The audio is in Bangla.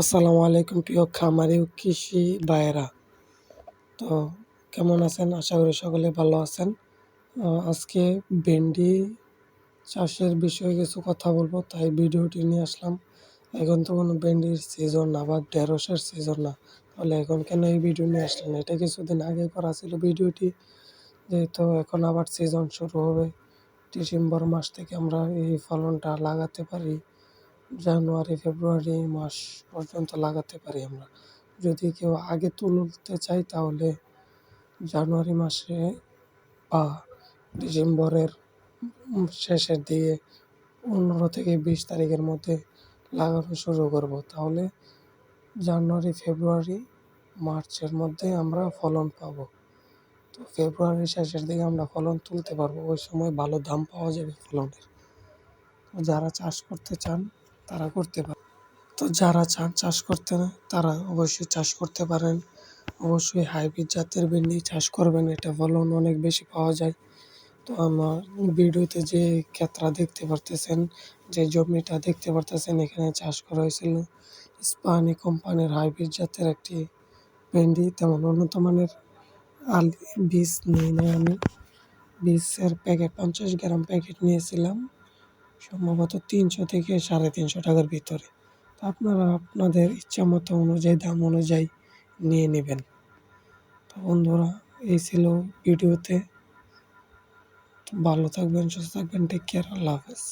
আসসালামু আলাইকুম প্রিয় খামারি কৃষি বায়রা তো কেমন আছেন? আশা করি সকলে ভালো আছেন। আজকে ভেন্ডি চাষের বিষয়ে কিছু কথা বলব, তাই ভিডিওটি নিয়ে আসলাম। এখন তো কোনো ভেন্ডির সিজন না বা ঢেঁড়সের সিজন না। তাহলে এখন কেন এই ভিডিও নিয়ে আসলেন? এটা কিছুদিন আগে করা ছিল ভিডিওটি, যেহেতু এখন আবার সিজন শুরু হবে। ডিসেম্বর মাস থেকে আমরা এই ফলনটা লাগাতে পারি। জানুয়ারি, ফেব্রুয়ারি মাস পর্যন্ত লাগাতে পারি আমরা। যদি কেউ আগে তুলতে চাই তাহলে জানুয়ারি মাসে বা ডিসেম্বরের শেষের দিকে পনেরো থেকে বিশ তারিখের মধ্যে লাগানো শুরু করব। তাহলে জানুয়ারি, ফেব্রুয়ারি মার্চের মধ্যে আমরা ফলন পাব। তো ফেব্রুয়ারি শেষের দিকে আমরা ফলন তুলতে পারব। ওই সময় ভালো দাম পাওয়া যাবে ফলনের। যারা চাষ করতে চান তারা করতে পারে। তো যারা চান চাষ করতে না, তারা অবশ্যই চাষ করতে পারেন। অবশ্যই হাইব্রিড জাতের ভেন্ডি চাষ করবেন, এটা ফলন অনেক বেশি পাওয়া যায়। তো আমার ভিডিওতে যে ক্ষেত্রা দেখতে পারতেছেন, যে জমিটা দেখতে পারতেছেন, এখানে চাষ করা হয়েছিল স্পানি কোম্পানির হাইব্রিড জাতের একটি ভেন্ডি, তেমন উন্নত মানের আল বীজ নিয়ে নাই আমি। বীজের প্যাকেট পঞ্চাশ গ্রাম প্যাকেট নিয়েছিলাম। সম্ভবত তিনশো থেকে সাড়ে তিনশো টাকার ভিতরে। আপনারা আপনাদের ইচ্ছা মতো অনুযায়ী, দাম অনুযায়ী নিয়ে নেবেন। তো বন্ধুরা, এই ছিল ভিডিওতে। ভালো থাকবেন, সুস্থ থাকবেন টেক কেয়ার আল্লাহ হাফেজ।